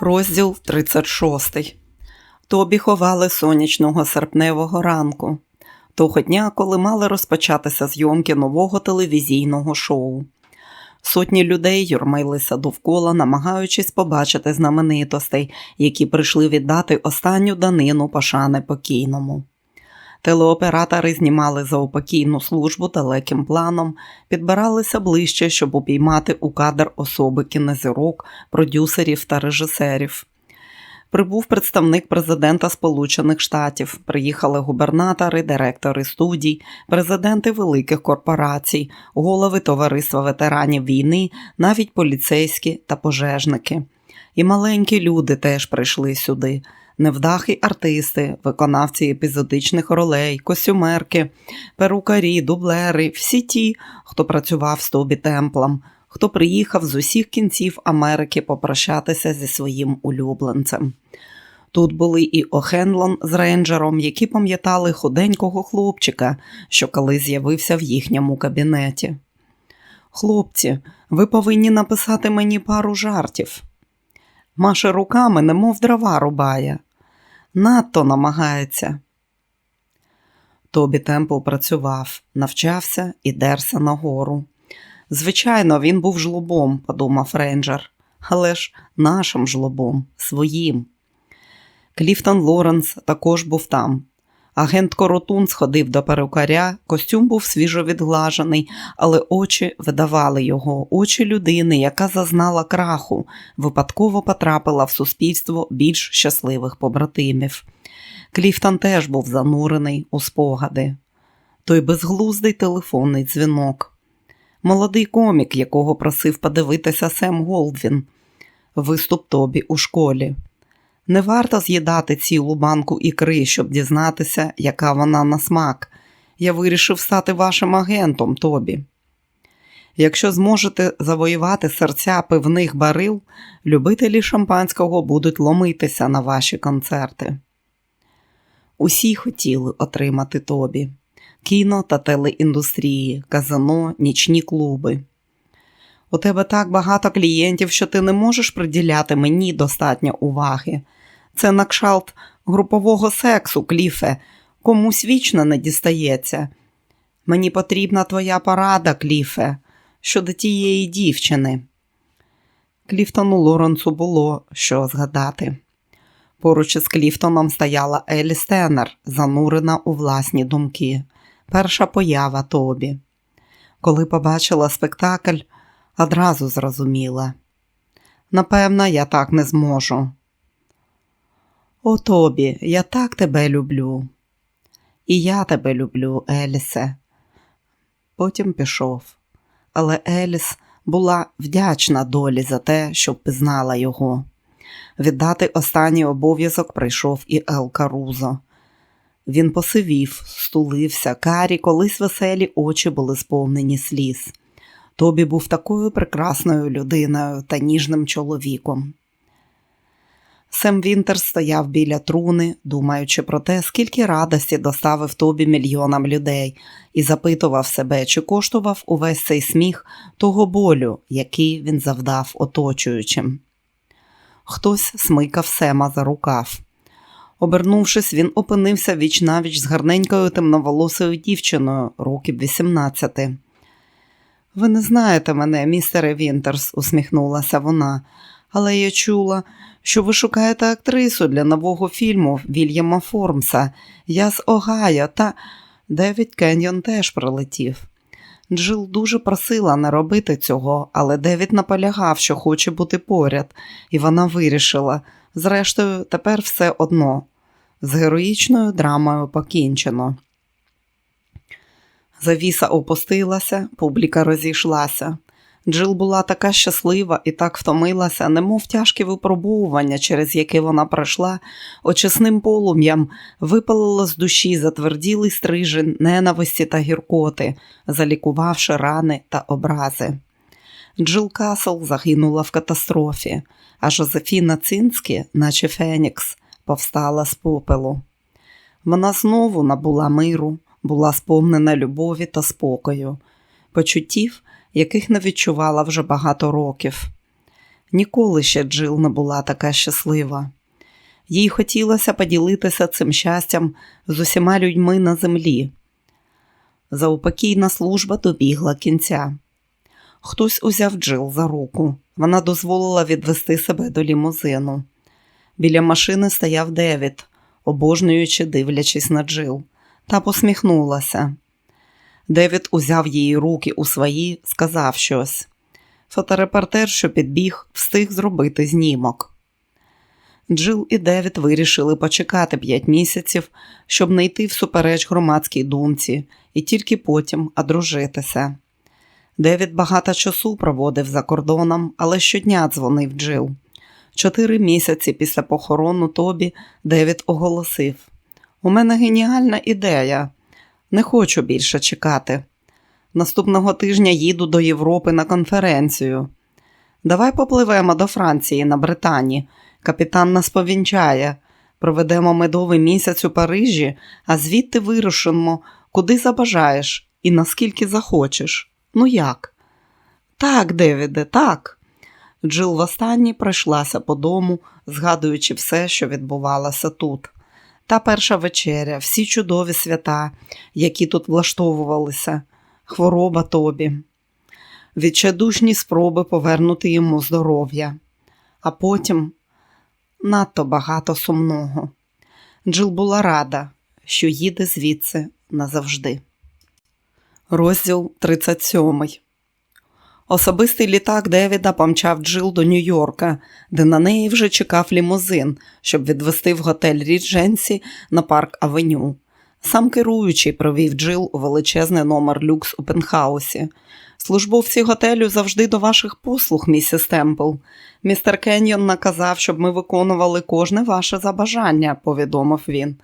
Розділ 36. Тобі ховали сонячного серпневого ранку, того дня, коли мали розпочатися зйомки нового телевізійного шоу. Сотні людей юрмилися довкола, намагаючись побачити знаменитостей, які прийшли віддати останню данину пошани покійному. Телеоператори знімали заупокійну службу далеким планом, підбиралися ближче, щоб упіймати у кадр особи кінезірок, продюсерів та режисерів. Прибув представник президента Сполучених Штатів, приїхали губернатори, директори студій, президенти великих корпорацій, голови товариства ветеранів війни, навіть поліцейські та пожежники. І маленькі люди теж прийшли сюди невдахи артисти, виконавці епізодичних ролей, костюмерки, перукарі, дублери, всі ті, хто працював з Тобі Темплом, хто приїхав з усіх кінців Америки попрощатися зі своїм улюбленцем. Тут були і О'Хенлон з рейнджером, які пам'ятали худенького хлопчика, що коли з'явився в їхньому кабінеті. Хлопці, ви повинні написати мені пару жартів. Маше руками, немов дрова рубає. Надто намагається. Тобі Темпл працював, навчався і дерся нагору. Звичайно, він був жлобом, подумав рейнджер, але ж нашим жлобом, своїм. Кліфтон Лоренс також був там. Агент Коротун сходив до перукаря, костюм був свіжо відглажений, але очі видавали його, очі людини, яка зазнала краху, випадково потрапила в суспільство більш щасливих побратимів. Кліфтон теж був занурений у спогади. Той безглуздий телефонний дзвінок. Молодий комік, якого просив подивитися Сем Голдвін, виступ Тобі у школі. Не варто з'їдати цілу банку ікри, щоб дізнатися, яка вона на смак. Я вирішив стати вашим агентом, Тобі. Якщо зможете завоювати серця пивних барил, любителі шампанського будуть ломитися на ваші концерти. Усі хотіли отримати Тобі кіно та телеіндустрії, казино, нічні клуби. У тебе так багато клієнтів, що ти не можеш приділяти мені достатньо уваги. Це на кшалт групового сексу, Кліфе, комусь вічно не дістається. Мені потрібна твоя порада, Кліфе, щодо тієї дівчини. Кліфтону Лоренцу було що згадати. Поруч із Кліфтоном стояла Елі Стеннер, занурена у власні думки. Перша поява Тобі. Коли побачила спектакль, одразу зрозуміла. Напевно, я так не зможу. О Тобі, я так тебе люблю. І я тебе люблю, Елісе. Потім пішов. Але Еліс була вдячна долі за те, що впізнала його. Віддати останній обов'язок прийшов і Ел Карузо. Він посивів, стулився, карі, колись веселі очі були сповнені сліз. Тобі був такою прекрасною людиною та ніжним чоловіком. Сем Вінтер стояв біля труни, думаючи про те, скільки радості доставив тобі мільйонам людей, і запитував себе, чи коштував увесь цей сміх того болю, який він завдав оточуючим. Хтось смикав Сема за рукав. Обернувшись, він опинився віч навіч з гарненькою темноволосою дівчиною, років 18. Ви не знаєте мене, містере Вінтерс, усміхнулася вона, але я чула, що ви шукаєте актрису для нового фільму Вільяма Формса. Я з Огайо та Девід Кеньйон теж прилетів. Джил дуже просила не робити цього, але Девід наполягав, що хоче бути поряд, і вона вирішила. Зрештою, тепер все одно. З героїчною драмою покінчено. Завіса опустилася, публіка розійшлася. Джил була така щаслива і так втомилася, немов тяжкі випробовування, через яке вона пройшла, очисним полум'ям випалила з душі затверділий стрижень ненависті та гіркоти, залікувавши рани та образи. Джил Касл загинула в катастрофі, а Жозефіна Цинські, наче Фенікс, повстала з попелу. Вона знову набула миру, була сповнена любові та спокою, почуттів, яких не відчувала вже багато років. Ніколи ще Джил не була така щаслива. Їй хотілося поділитися цим щастям з усіма людьми на землі. Заупокійна служба добігла кінця. Хтось узяв Джил за руку. Вона дозволила відвести себе до лімузину. Біля машини стояв Девід, обожнюючи, дивлячись на Джил, та посміхнулася. Девід узяв її руки у свої, сказав щось. Фоторепортер, що підбіг, встиг зробити знімок. Джил і Девід вирішили почекати п'ять місяців, щоб не йти всупереч громадській думці, і тільки потім одружитися. Девід багато часу проводив за кордоном, але щодня дзвонив Джил. Чотири місяці після похорону Тобі Девід оголосив: У мене геніальна ідея. Не хочу більше чекати. Наступного тижня їду до Європи на конференцію. Давай попливемо до Франції на Британі. Капітан нас повінчає. Проведемо медовий місяць у Парижі, а звідти вирушимо, куди забажаєш і наскільки захочеш. Ну як? Так, Девіде, так. Джил востаннє пройшлася по дому, згадуючи все, що відбувалося тут. Та перша вечеря, всі чудові свята, які тут влаштовувалися, хвороба тобі, відчайдушні спроби повернути йому здоров'я, а потім надто багато сумного. Джил була рада, що їде звідси назавжди. Розділ 37 Особистий літак Девіда помчав Джил до Нью-Йорка, де на неї вже чекав лімузин, щоб відвести в готель Рідженсі на парк Авеню. Сам керуючий провів Джил у величезний номер люкс у пентхаусі. Службовці готелю завжди до ваших послуг, місіс Темпл. Містер Кеньйон наказав, щоб ми виконували кожне ваше забажання, повідомив він.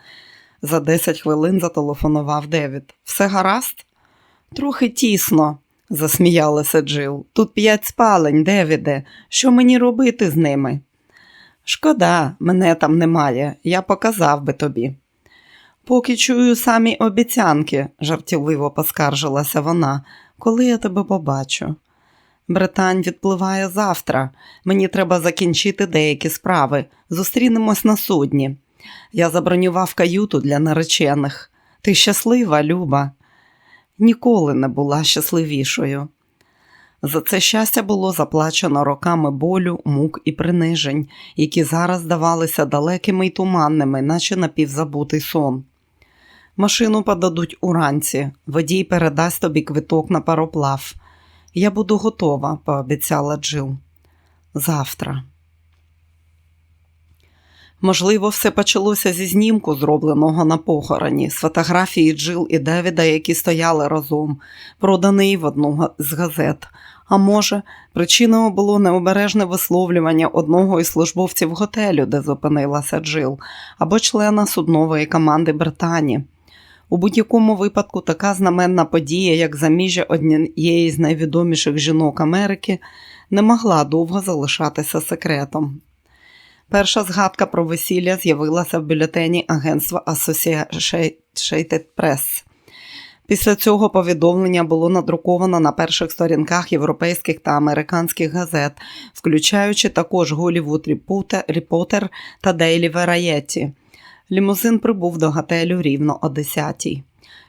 За 10 хвилин зателефонував Девід. Все гаразд? Трохи тісно, засміялася Джил. Тут п'ять спалень, Девіде. Що мені робити з ними? Шкода, мене там немає, я показав би тобі. Поки чую самі обіцянки, жартівливо поскаржилася вона, коли я тебе побачу. Британь відпливає завтра. Мені треба закінчити деякі справи. Зустрінемось на судні. Я забронював каюту для наречених. Ти щаслива, Люба? Ніколи не була щасливішою. За це щастя було заплачено роками болю, мук і принижень, які зараз здавалися далекими й туманними, наче напівзабутий сон. Машину подадуть уранці, водій передасть тобі квиток на пароплав. Я буду готова, пообіцяла Джил. Завтра. Можливо, все почалося зі знімку, зробленого на похороні, з фотографії Джил і Девіда, які стояли разом, проданий в одну з газет. А може, причиною було необережне висловлювання одного із службовців готелю, де зупинилася Джил, або члена суднової команди Британії. У будь-якому випадку така знаменна подія, як заміжжя однієї з найвідоміших жінок Америки, не могла довго залишатися секретом. Перша згадка про весілля з'явилася в бюлетені агентства Associated Press. Після цього повідомлення було надруковано на перших сторінках європейських та американських газет, включаючи також Голівуд Репортер та Дейлі Variety. Лімузин прибув до готелю рівно о 10-й.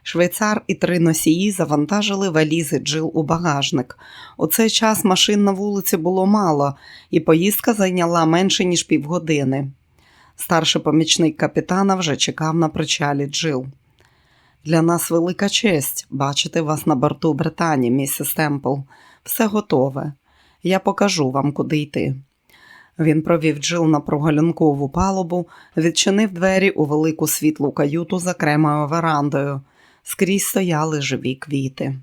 Швейцар і три носії завантажили валізи Джил у багажник. У цей час машин на вулиці було мало, і поїздка зайняла менше, ніж півгодини. Старший помічник капітана вже чекав на причалі Джил. Для нас велика честь бачити вас на борту Британії, місіс Темпл. Все готове. Я покажу вам, куди йти. Він провів Джил на прогулянкову палубу, відчинив двері у велику світлу каюту за кремою верандою. Скрізь стояли живі квіти.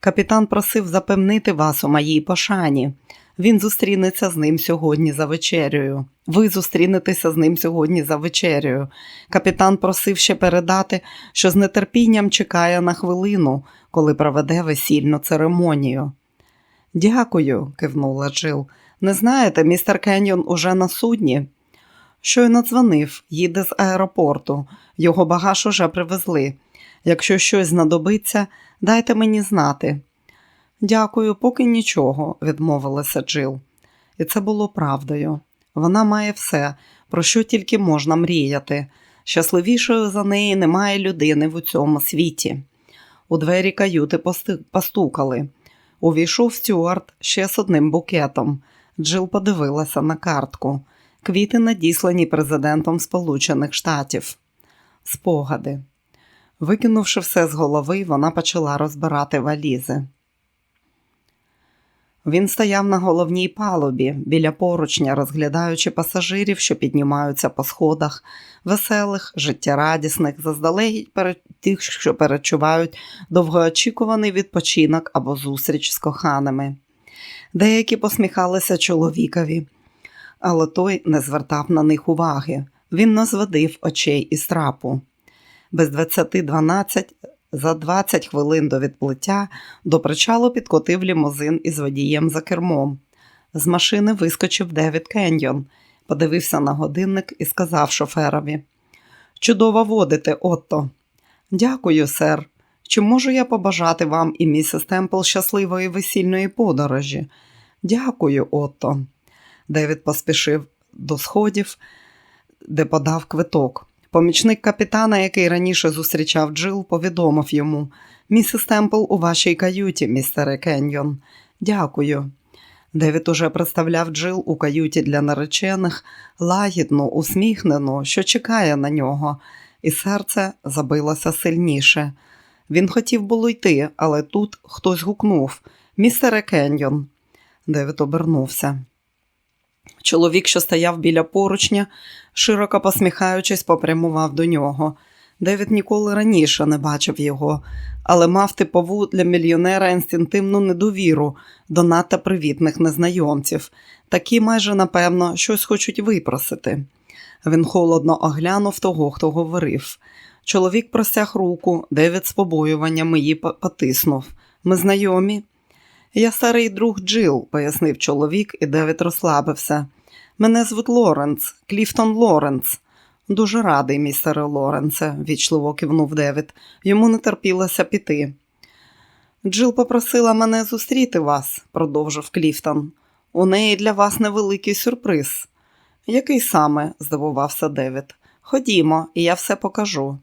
Капітан просив запевнити вас у моїй пошані. Він зустрінеться з ним сьогодні за вечерею. Ви зустрінетеся з ним сьогодні за вечерею. Капітан просив ще передати, що з нетерпінням чекає на хвилину, коли проведе весільну церемонію. Дякую, кивнула Джил. Не знаєте, містер Кеньон уже на судні. Щойно дзвонив, їде з аеропорту. Його багаж уже привезли. Якщо щось знадобиться, дайте мені знати. Дякую, поки нічого, відмовилася Джил. І це було правдою. Вона має все, про що тільки можна мріяти. Щасливішою за неї немає людини в цьому світі. У двері каюти постукали. Увійшов Стюарт ще з одним букетом. Джил подивилася на картку. Квіти надіслані президентом Сполучених Штатів. Спогади. Викинувши все з голови, вона почала розбирати валізи. Він стояв на головній палубі біля поручня, розглядаючи пасажирів, що піднімаються по сходах, веселих, життєрадісних, заздалегідь перед тих, що перечувають довгоочікуваний відпочинок або зустріч з коханими. Деякі посміхалися чоловікові, але той не звертав на них уваги. Він не очей із трапу. Без 20.12 за 20 хвилин до відплиття до причалу підкотив лімузин із водієм за кермом. З машини вискочив Девід Кеньйон, подивився на годинник і сказав шоферові: Чудово водите, Отто. Дякую, сер. Чи можу я побажати вам і місіс Темпл щасливої весільної подорожі? Дякую, Отто. Девід поспішив до сходів, де подав квиток. Помічник капітана, який раніше зустрічав Джил, повідомив йому: Місіс Темпл у вашій каюті, містере Кеньйон. Дякую. Девід уже представляв Джил у каюті для наречених, лагідну, усміхнену, що чекає на нього, і серце забилося сильніше. Він хотів було йти, але тут хтось гукнув Містере Кеньйон. Девід обернувся. Чоловік, що стояв біля поручня, широко посміхаючись, попрямував до нього. Девід ніколи раніше не бачив його, але мав типову для мільйонера інстинктивну недовіру до надто привітних незнайомців. Такі майже напевно щось хочуть випросити. Він холодно оглянув того, хто говорив. Чоловік простяг руку, Девід з побоюванням її потиснув. Ми знайомі. Я старий друг Джил, пояснив чоловік, і Девід розслабився. Мене звуть Лоренц, Кліфтон Лоренц. Дуже радий, містере Лоренце, вічливо кивнув Девід. Йому не терпілося піти. Джил попросила мене зустріти вас, продовжив Кліфтон. У неї для вас невеликий сюрприз. Який саме? здивувався Девід. Ходімо, і я все покажу.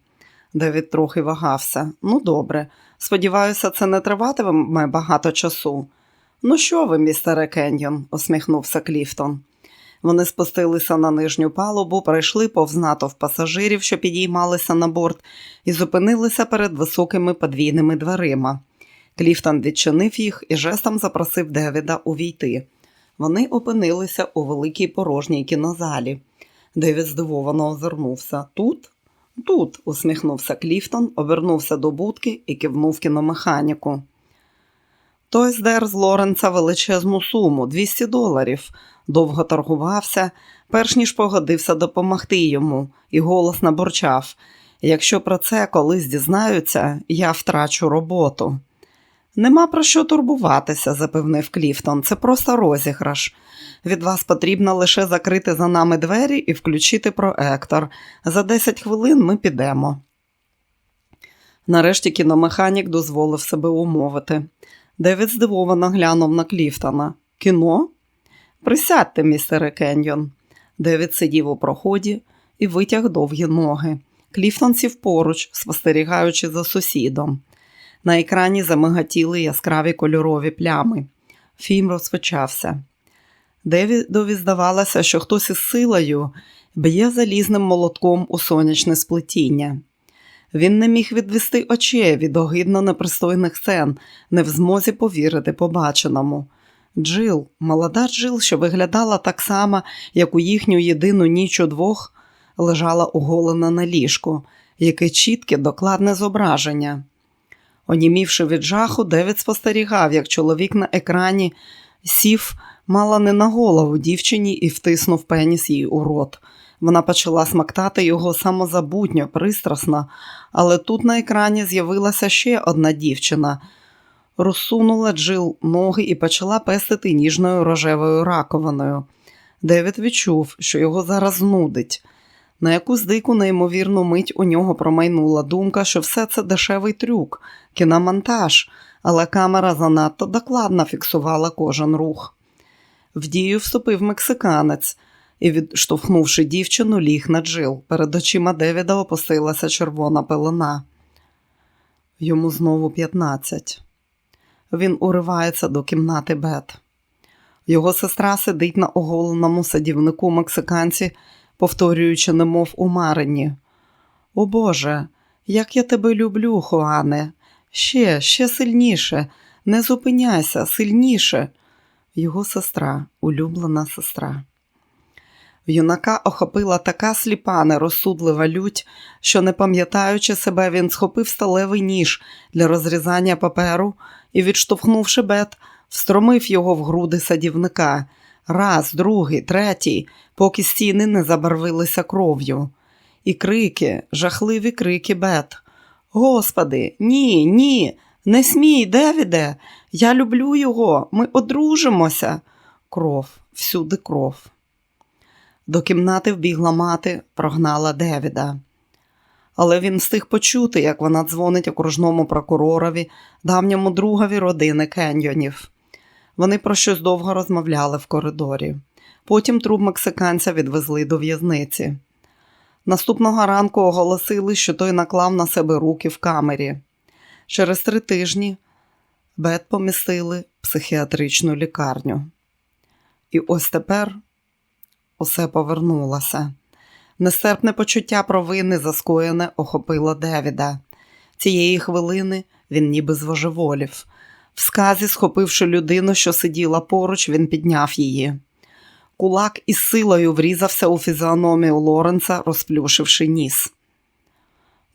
Девід трохи вагався. Ну, добре. Сподіваюся, це не триватиме багато часу. Ну, що ви, містере Кеньйон, усміхнувся Кліфтон. Вони спустилися на нижню палубу, пройшли повз натовп пасажирів, що підіймалися на борт, і зупинилися перед високими подвійними дверима. Кліфтон відчинив їх і жестом запросив Девіда увійти. Вони опинилися у великій порожній кінозалі. Девід здивовано озирнувся. Тут? Тут, усміхнувся Кліфтон, обернувся до будки і кивнув кіномеханіку. Той здер з Лоренца величезну суму 200 доларів. Довго торгувався, перш ніж погодився допомогти йому, і голос набурчав. Якщо про це колись дізнаються, я втрачу роботу. Нема про що турбуватися, запевнив Кліфтон. Це просто розіграш. Від вас потрібно лише закрити за нами двері і включити проектор. За 10 хвилин ми підемо. Нарешті кіномеханік дозволив себе умовити. Девід здивовано глянув на Кліфтона. Кіно? Присядьте, містере Кеньйон. Девід сидів у проході і витяг довгі ноги. Кліфтон сів поруч, спостерігаючи за сусідом. На екрані замигатіли яскраві кольорові плями. Фільм розпочався. Девідові здавалося, що хтось із силою б'є залізним молотком у сонячне сплетіння. Він не міг відвести очей від огидно непристойних сцен, не в змозі повірити побаченому. Джил, молода Джил, що виглядала так само, як у їхню єдину ніч удвох, лежала оголена на ліжку, яке чітке, докладне зображення. Онімівши від жаху, Девід спостерігав, як чоловік на екрані сів мало не на голову дівчині і втиснув пеніс їй у рот. Вона почала смактати його самозабутньо, пристрасно, але тут на екрані з'явилася ще одна дівчина. Розсунула Джил ноги і почала пестити ніжною рожевою раковиною. Девід відчув, що його зараз нудить. На якусь дику неймовірну мить у нього промайнула думка, що все це дешевий трюк, кіномонтаж, але камера занадто докладно фіксувала кожен рух. В дію вступив мексиканець і, відштовхнувши дівчину, ліг на джил. Перед очима Девіда опустилася червона пелена. Йому знову 15. Він уривається до кімнати Бет. Його сестра сидить на оголеному садівнику мексиканці, повторюючи, немов у. О Боже, як я тебе люблю, Хуане. Ще, ще сильніше, не зупиняйся, сильніше. Його сестра, улюблена сестра. Юнака охопила така сліпа, нерозсудлива лють, що, не пам'ятаючи себе, він схопив сталевий ніж для розрізання паперу і, відштовхнувши бет, встромив його в груди садівника. Раз, другий, третій, поки стіни не забарвилися кров'ю. І крики, жахливі крики бет. Господи, ні, ні, не смій, Девіде, я люблю його, ми одружимося. Кров, всюди кров. До кімнати вбігла мати, прогнала Девіда. Але він встиг почути, як вона дзвонить окружному прокуророві, давньому другові родини Кеньйонів. Вони про щось довго розмовляли в коридорі. Потім труп мексиканця відвезли до в'язниці. Наступного ранку оголосили, що той наклав на себе руки в камері. Через три тижні Бет помістили в психіатричну лікарню. І ось тепер усе повернулося. Нестерпне почуття провини заскоєне охопило Девіда. Цієї хвилини він ніби звожеволів. В сказі, схопивши людину, що сиділа поруч, він підняв її. Кулак із силою врізався у фізіономію Лоренса, розплюшивши ніс.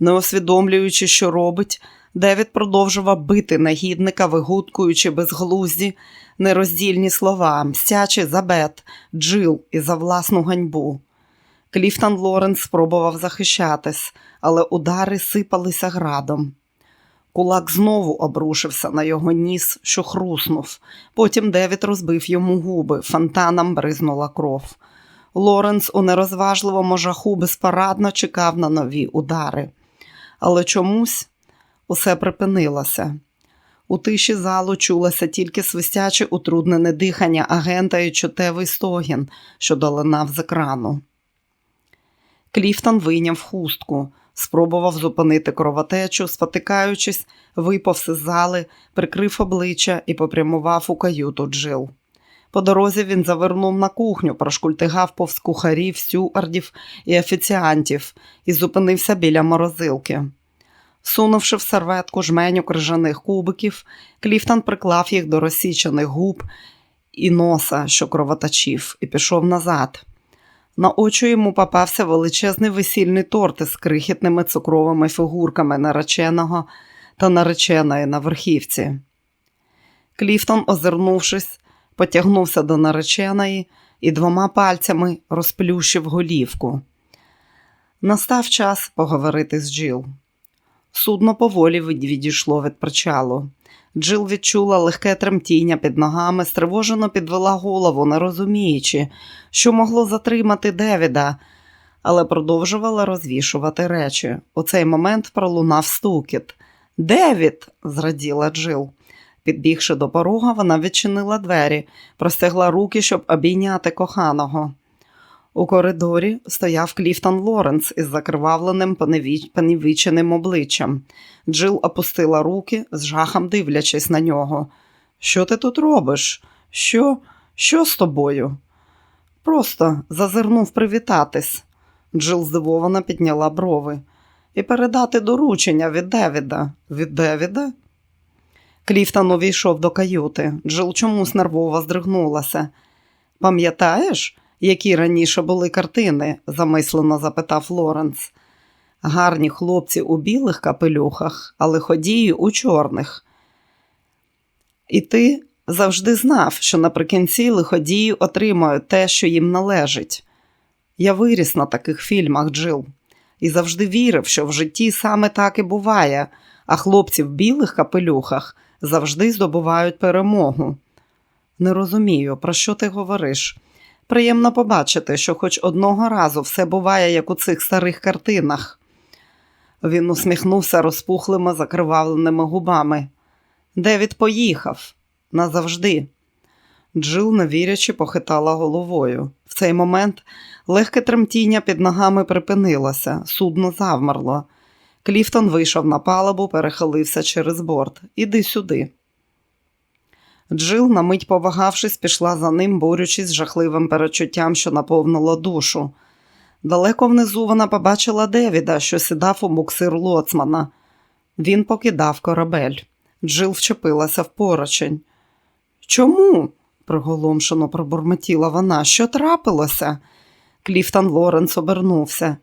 Не усвідомлюючи, що робить, Девід продовжував бити нагідника, вигуткуючи безглузді, нероздільні слова, мстячи за бет, джил і за власну ганьбу. Кліфтон Лоренс спробував захищатись, але удари сипалися градом. Кулак знову обрушився на його ніс, що хруснув. Потім Девід розбив йому губи, фонтаном бризнула кров. Лоренс у нерозважливому жаху безпарадно чекав на нові удари. Але чомусь усе припинилося. У тиші залу чулося тільки свистяче утруднене дихання агента і чутевий стогін, що долинав з екрану. Кліфтон вийняв хустку, спробував зупинити кровотечу, спотикаючись, випав з зали, прикрив обличчя і попрямував у каюту Джил. По дорозі він завернув на кухню, прошкультигав повз кухарів, стюардів і офіціантів і зупинився біля морозилки. Сунувши в серветку жменю крижаних кубиків, Кліфтон приклав їх до розсічених губ і носа, що кровоточив, і пішов назад. На очі йому попався величезний весільний торт із крихітними цукровими фігурками нареченого та нареченої на верхівці. Кліфтон, озирнувшись, потягнувся до нареченої і двома пальцями розплющив голівку. Настав час поговорити з Джил. Судно поволі відійшло від причалу. Джил відчула легке тремтіння під ногами, стривожено підвела голову, не розуміючи, що могло затримати Девіда, але продовжувала розвішувати речі. У цей момент пролунав стукіт. Девід! зраділа Джил. Підбігши до порога, вона відчинила двері, простягла руки, щоб обійняти коханого. У коридорі стояв Кліфтон Лоренс із закривавленим понівіченим обличчям. Джил опустила руки, з жахом дивлячись на нього. Що ти тут робиш? Що? Що з тобою? Просто зазирнув привітатись. Джил здивовано підняла брови. І передати доручення від Девіда. Від Девіда? Кліфтон увійшов до каюти. Джил чомусь нервово здригнулася. Пам'ятаєш? Які раніше були картини? замислено запитав Лоренс. Гарні хлопці у білих капелюхах, але ходії у чорних. І ти завжди знав, що наприкінці лиходії отримають те, що їм належить. Я виріс на таких фільмах, Джил, і завжди вірив, що в житті саме так і буває, а хлопці в білих капелюхах завжди здобувають перемогу. Не розумію, про що ти говориш. Приємно побачити, що хоч одного разу все буває, як у цих старих картинах. Він усміхнувся розпухлими закривавленими губами. Девід поїхав назавжди. Джил, невірячи, похитала головою. В цей момент легке тремтіння під ногами припинилося, судно завмерло. Кліфтон вийшов на палубу, перехилився через борт. Іди сюди. Джил, на мить повагавшись, пішла за ним, борючись жахливим перечуттям, що наповнило душу. Далеко внизу вона побачила Девіда, що сідав у буксир лоцмана. Він покидав корабель. Джил вчепилася в поручень. Чому? приголомшено пробурмотіла вона. Що трапилося? Кліфтон Лоренс обернувся.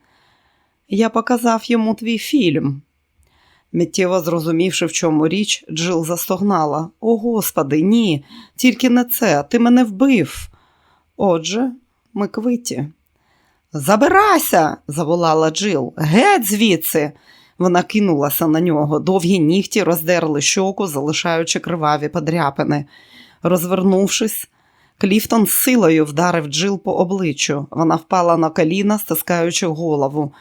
Я показав йому твій фільм. Миттєво зрозумівши, в чому річ, Джил застогнала. О, господи, ні, тільки не це, ти мене вбив. Отже, ми квиті. Забирайся, заволала Джил. Геть звідси. Вона кинулася на нього. Довгі нігті роздерли щоку, залишаючи криваві подряпини. Розвернувшись, Кліфтон з силою вдарив Джил по обличчю. Вона впала на коліна, стискаючи голову,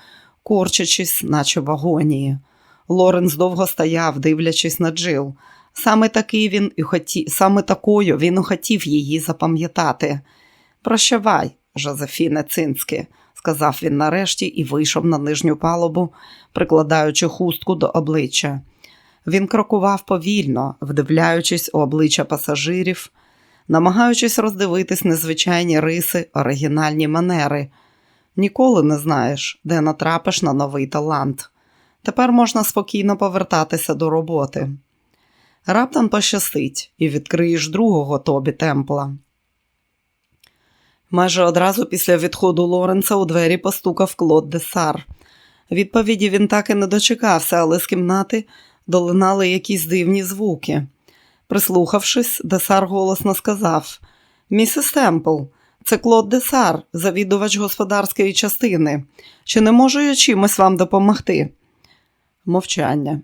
корчачись, наче в агонії. Лоренс довго стояв, дивлячись на Джил. Саме такий він і хоті... саме такою він і хотів її запам'ятати. Прощавай, Жозефіне Цинське, сказав він нарешті і вийшов на нижню палубу, прикладаючи хустку до обличчя. Він крокував повільно, вдивляючись у обличчя пасажирів, намагаючись роздивитись незвичайні риси, оригінальні манери. Ніколи не знаєш, де натрапиш на новий талант. Тепер можна спокійно повертатися до роботи. Раптом пощастить і відкриєш другого тобі темпла. Майже одразу після відходу Лоренца у двері постукав Клод Десар. Відповіді він так і не дочекався, але з кімнати долинали якісь дивні звуки. Прислухавшись, Десар голосно сказав: Місіс Темпл, це Клод Десар, завідувач господарської частини. Чи не можу я чимось вам допомогти? Мовчання.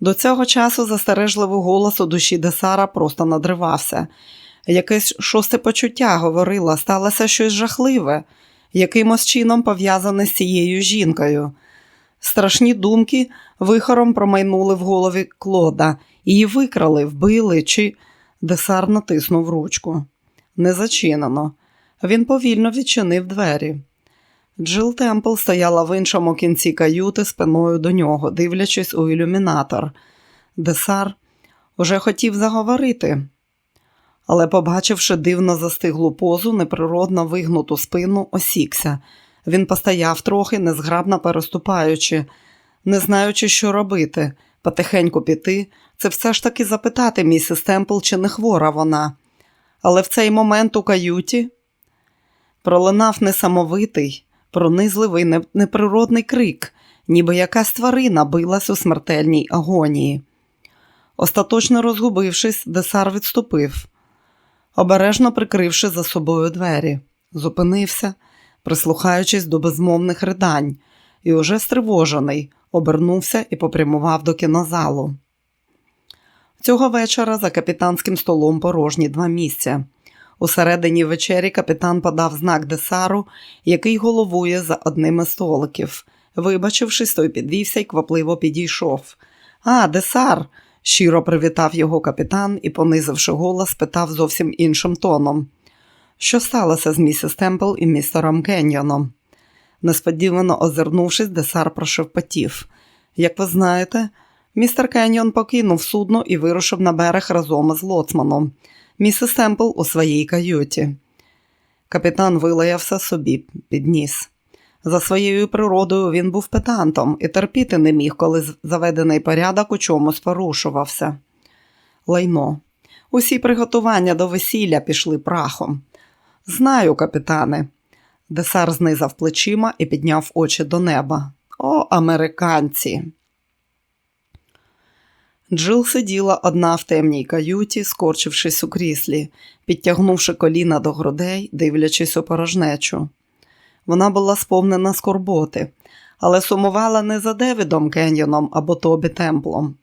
До цього часу застережливий голос у душі Десара просто надривався. Якесь шосте почуття говорило, сталося щось жахливе, якимось чином пов'язане з цією жінкою. Страшні думки вихором промайнули в голові Клода, її викрали, вбили чи Десар натиснув ручку. Не зачинено. Він повільно відчинив двері. Джил Темпл стояла в іншому кінці каюти спиною до нього, дивлячись у ілюмінатор. Десар уже хотів заговорити, але, побачивши дивно застиглу позу, неприродно вигнуту спину, осікся. Він постояв трохи, незграбно переступаючи, не знаючи, що робити, потихеньку піти, це все ж таки запитати місіс Темпл, чи не хвора вона. Але в цей момент у каюті пролинав несамовитий, пронизливий неприродний крик, ніби якась тварина билась у смертельній агонії. Остаточно розгубившись, десар відступив, обережно прикривши за собою двері, зупинився, прислухаючись до безмовних ридань, і уже стривожений, обернувся і попрямував до кінозалу. Цього вечора за капітанським столом порожні два місця. Усередині вечері капітан подав знак Десару, який головує за одним із столиків. Вибачившись, той підвівся і квапливо підійшов. А, Десар. щиро привітав його капітан і, понизивши голос, питав зовсім іншим тоном. Що сталося з місіс Темпл і містером Кеньйоном? Несподівано озирнувшись, Десар прошепотів. Як ви знаєте, містер Кеньйон покинув судно і вирушив на берег разом із лоцманом місіс Темпл у своїй каюті. Капітан вилаявся собі під ніс. За своєю природою він був петантом і терпіти не міг, коли заведений порядок у чомусь порушувався. Лайно. Усі приготування до весілля пішли прахом. Знаю, капітане. Десар знизав плечима і підняв очі до неба. О, американці! Джил сиділа одна в темній каюті, скорчившись у кріслі, підтягнувши коліна до грудей, дивлячись у порожнечу. Вона була сповнена скорботи, але сумувала не за Девідом Кеньйоном або Тобі Темплом,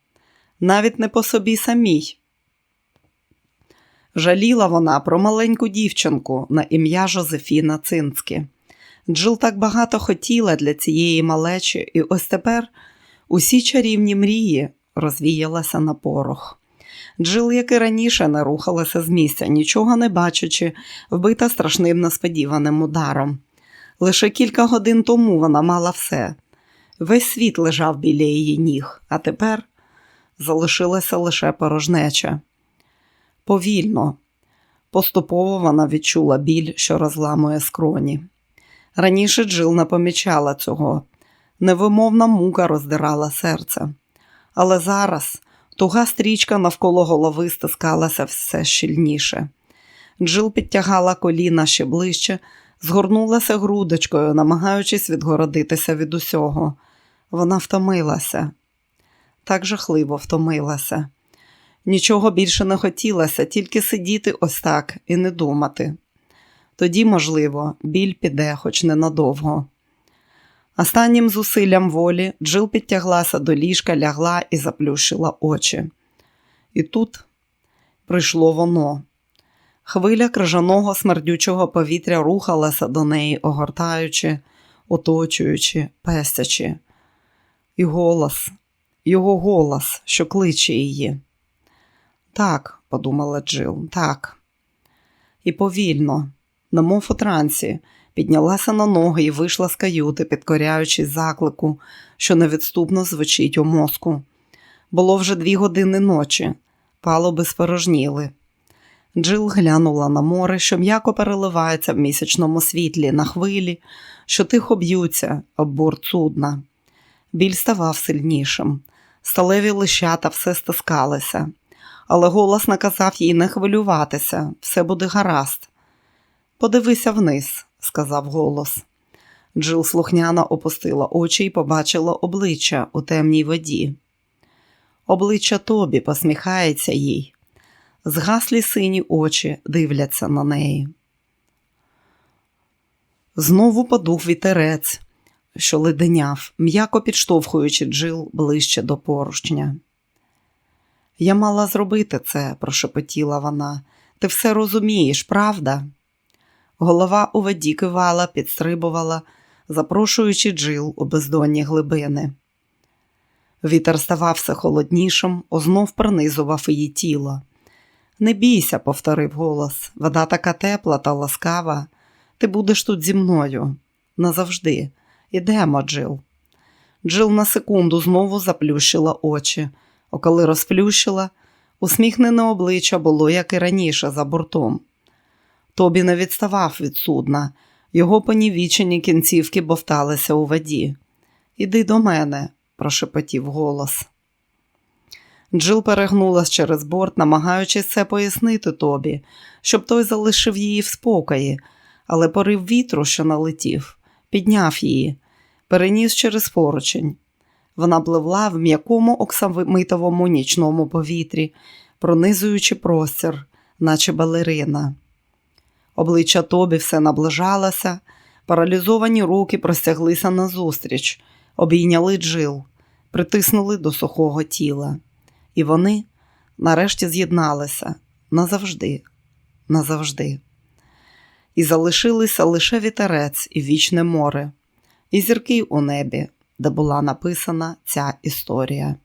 навіть не по собі самій. Жаліла вона про маленьку дівчинку на ім'я Жозефіна Цинське. Джил так багато хотіла для цієї малечі, і ось тепер усі чарівні мрії розвіялася на порох. Джил, як і раніше, не рухалася з місця, нічого не бачачи, вбита страшним несподіваним ударом. Лише кілька годин тому вона мала все. Весь світ лежав біля її ніг, а тепер залишилася лише порожнеча. Повільно, поступово вона відчула біль, що розламує скроні. Раніше Джил не помічала цього. Невимовна мука роздирала серце. Але зараз туга стрічка навколо голови стискалася все щільніше. Джил підтягала коліна ще ближче, згорнулася грудочкою, намагаючись відгородитися від усього. Вона втомилася, так жахливо втомилася. Нічого більше не хотілося, тільки сидіти ось так і не думати. Тоді, можливо, біль піде, хоч ненадовго. Останнім зусиллям волі Джил підтяглася до ліжка, лягла і заплющила очі. І тут прийшло воно. Хвиля крижаного смердючого повітря рухалася до неї, огортаючи, оточуючи, пестячи. І голос, його голос, що кличе її. Так, подумала Джил, так. І повільно, немов у трансі, піднялася на ноги і вийшла з каюти, підкоряючись заклику, що невідступно звучить у мозку. Було вже дві години ночі, палуби спорожніли. Джил глянула на море, що м'яко переливається в місячному світлі, на хвилі, що тихо б'ються об борт судна. Біль ставав сильнішим. Сталеві лищата все стискалися, але голос наказав їй не хвилюватися, все буде гаразд. Подивися вниз, сказав голос. Джил слухняно опустила очі і побачила обличчя у темній воді. Обличчя Тобі посміхається їй. Згаслі сині очі дивляться на неї. Знову подув вітерець, що леденяв, м'яко підштовхуючи Джил ближче до поручня. Я мала зробити це, прошепотіла вона. Ти все розумієш, правда? Голова у воді кивала, підстрибувала, запрошуючи Джил у бездонні глибини. Вітер ставав все холоднішим, ознов пронизував її тіло. Не бійся, повторив голос, вода така тепла та ласкава. Ти будеш тут зі мною. Назавжди. Ідемо, Джил. Джил на секунду знову заплющила очі, а коли розплющила, усміхнене обличчя було, як і раніше, за бортом. Тобі не відставав від судна, його понівічені кінцівки бовталися у воді. Іди до мене, прошепотів голос. Джил перегнулась через борт, намагаючись це пояснити тобі, щоб той залишив її в спокої, але порив вітру, що налетів, підняв її, переніс через поручень. Вона пливла в м'якому оксамитовому нічному повітрі, пронизуючи простір, наче балерина. Обличчя Тобі все наближалося, паралізовані руки простяглися назустріч, обійняли джил, притиснули до сухого тіла. І вони нарешті з'єдналися назавжди, назавжди. І залишилися лише вітерець і вічне море, і зірки у небі, де була написана ця історія.